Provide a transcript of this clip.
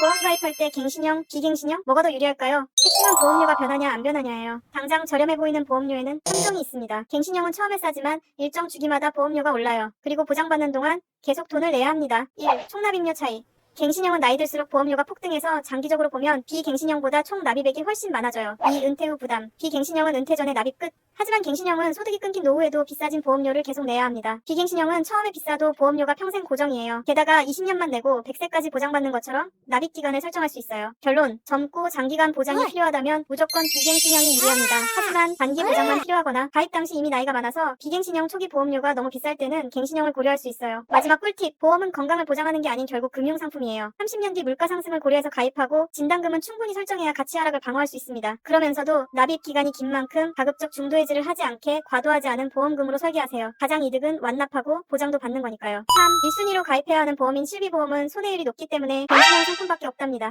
보험 가입할 때 갱신형, 비갱신형 뭐가 더 유리할까요? 핵심은 보험료가 변하냐 안 변하냐예요. 당장 저렴해 보이는 보험료에는 함정이 있습니다. 갱신형은 처음에 싸지만 일정 주기마다 보험료가 올라요. 그리고 보장받는 동안 계속 돈을 내야 합니다. 1. 총납입료 차이 갱신형은 나이 들수록 보험료가 폭등해서 장기적으로 보면 비갱신형보다 총 납입액이 훨씬 많아져요. 2. 은퇴 후 부담 비갱신형은 은퇴 전에 납입 끝. 하지만 갱신형은 소득이 끊긴 노후에도 비싸진 보험료를 계속 내야 합니다. 비갱신형은 처음에 비싸도 보험료가 평생 고정이에요. 게다가 20년만 내고 100세까지 보장받는 것처럼 납입 기간을 설정할 수 있어요. 결론, 젊고 장기간 보장이 필요하다면 무조건 비갱신형이 유리합니다. 하지만 단기 보장만 필요하거나 가입 당시 이미 나이가 많아서 비갱신형 초기 보험료가 너무 비쌀 때는 갱신형을 고려할 수 있어요. 마지막 꿀팁, 보험은 건강을 보장하는 게 아닌 결국 금융상품이에요. 30년 뒤 물가 상승을 고려해서 가입하고 진단금은 충분히 설정해야 가치 하락을 방어할 수 있습니다. 그러면서도 납입 기간이 긴 만큼 가급적 중도 해지를 하지 않게 과도하지 않은 보험금으로 설계하세요. 가장 이득은 완납하고 보장도 받는 거니까요. 3. 1순위로 가입해야 하는 보험인 실비보험은 손해율이 높기 때문에 갱신형 상품밖에 없답니다.